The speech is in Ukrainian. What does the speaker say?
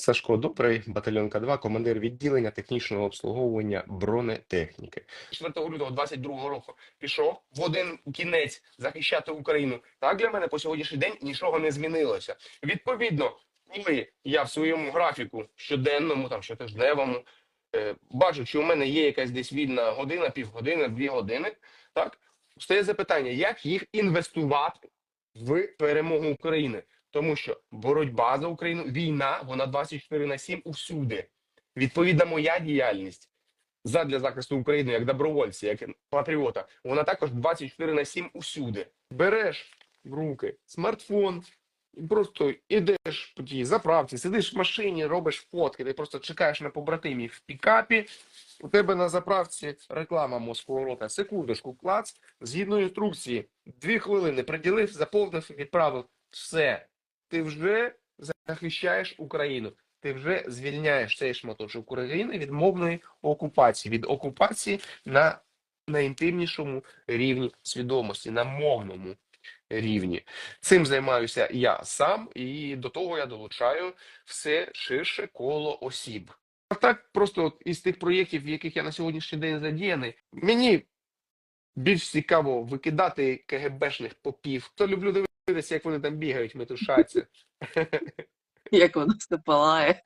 Сашко Добрий, батальйон К2, командир відділення технічного обслуговування бронетехніки. 4 лютого 22 року пішов в один кінець захищати Україну. Так для мене по сьогоднішній день нічого не змінилося. Відповідно, коли я в своєму графіку щоденному, там щотижневому, е, бачу, що у мене є якась десь вільна година, півгодини, дві години, так стає запитання, як їх інвестувати в перемогу України. Тому що боротьба за Україну, війна, вона 24 на 7 усюди. Відповідна моя діяльність задля захисту України як добровольця, як патріота, вона також 24 на 7 усюди. Береш в руки смартфон і просто ідеш по тій заправці, сидиш в машині, робиш фотки, ти просто чекаєш на побратимів в пікапі. У тебе на заправці реклама мозкового рота. Секундочку, клац, згідно інструкції, дві хвилини приділив, заповнив, відправив. Все ти вже захищаєш Україну. Ти вже звільняєш цей шматочок України від мовної окупації, від окупації на найінтимнішому рівні свідомості, на мовному рівні. Цим займаюся я сам, і до того я долучаю все ширше коло осіб. А так, просто от із тих проєктів, в яких я на сьогоднішній день задіяний, мені більш цікаво викидати КГБшних попів. То люблю дивитися, як вони там бігають, метушаться. Як воно все палає.